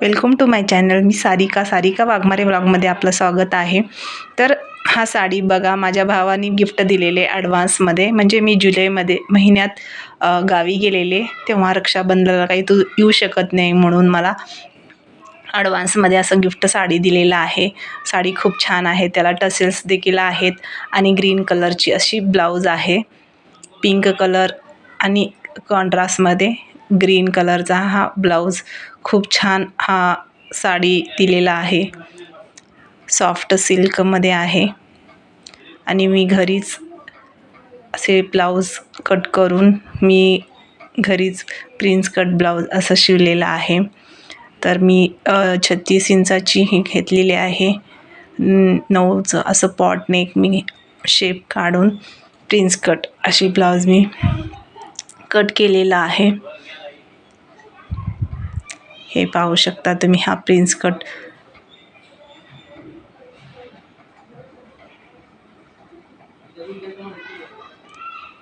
Welcome to my channel मी सारिका सारिका वाघमारे ब्लॉगमध्ये आपलं स्वागत आहे. तर हा साडी बघा माझ्या भावाने गिफ्ट दिलेले ॲडव्हान्समध्ये म्हणजे मी जुलैमध्ये महिन्यात गावी गेलेले. तेव्हा रक्षाबंधनाला काही तू येऊ शकत नाही म्हणून मला ॲडव्हान्समध्ये असं गिफ्ट साडी दिलेलं आहे. साडी खूप छान आहे. त्याला टसेल्स देखील आहेत. आणि ग्रीन कलरची अशी ब्लाऊज आहे. पिंक कलर आणि कॉन्ट्रास्टमध्ये ग्रीन कलरचा हा ब्लाऊज खूप छान हा साडी दिलेला आहे. सॉफ्ट सिल्कमध्ये आहे. आणि मी घरीच असे ब्लाऊज कट करून मी घरीच प्रिन्स कट ब्लाऊज असं शिवलेलं आहे. तर मी छत्तीस इंचाची ही घेतलेली आहे. नऊचं असं पॉट नेक मी शेप काढून प्रिन्स कट अशी ब्लाऊज मी कट केलेला आहे. हे पाहू शकता तुम्ही हा प्रिन्स कट.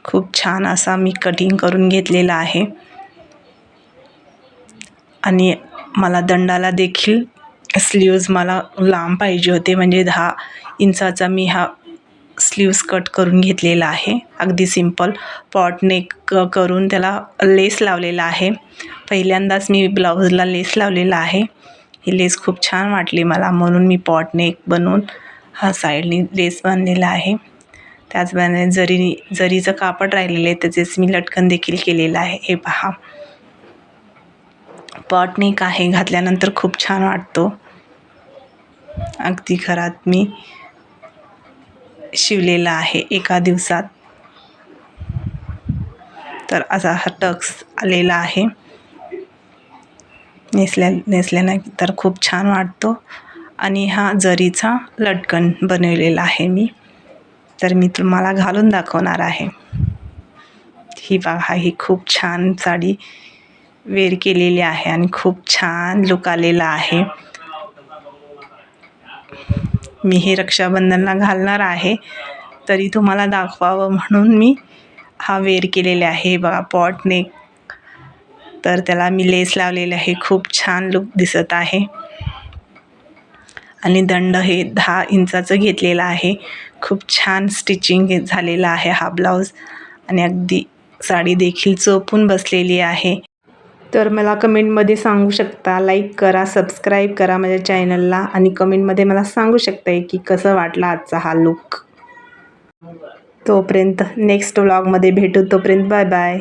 खूप छान असा मी कटिंग करून घेतलेला आहे. आणि मला दंडाला देखील स्लीव्ज मला लांब पाहिजे होते. म्हणजे दहा इंचाचा मी हा स्लीव्स कट करून घेतलेला आहे. अगदी सिंपल पॉट नेक करून त्याला लेस लावलेला आहे. पहिल्यांदाच मी ब्लाऊजला लेस लावलेला आहे. ही लेस खूप छान वाटली मला. म्हणून मी पॉट नेक बनवून हा साईडनी लेस बांधलेला आहे. त्याचप्रमाणे जरी जरीचं कापड राहिलेलं आहे त्याचेच मी लटकन देखील केलेलं आहे. हे पहा. पॉट नेक आहे. घातल्यानंतर खूप छान वाटतो. अगदी घरात मी. शिवलेला आहे एका दिवसात. तर असा हा टक्स आलेला आहे. नेसल्या नेसल्यानंतर खूप छान वाटतो. आणि हा जरीचा लटकन बनवलेला आहे मी. तर मी तुम्हाला घालून दाखवणार आहे. ही बघा ही खूप छान साडी वेअर केलेली आहे आणि खूप छान लुक आलेला आहे. मी हे रक्षाबंधनला घालणार आहे. तरी तुम्हाला दाखवावं म्हणून मी हा वेअर केलेला आहे. बघा पॉट नेक तर त्याला मी लेस लावलेले आहे. खूप छान लुक दिसत आहे. आणि दंड हे दहा इंचाचं घेतलेलं आहे. खूप छान स्टिचिंग झालेलं आहे हा ब्लाऊज. आणि अगदी साडी देखील चोपून बसलेली आहे. तर मला कमेंटमध्ये सांगू शकता लाईक करा सबस्क्राईब करा माझ्या चॅनलला आणि कमेंटमध्ये मला सांगू शकता की कसं वाटला आजचा हा लुक तोपर्यंत नेक्स्ट व्लॉगमध्ये भेटू तोपर्यंत बाय बाय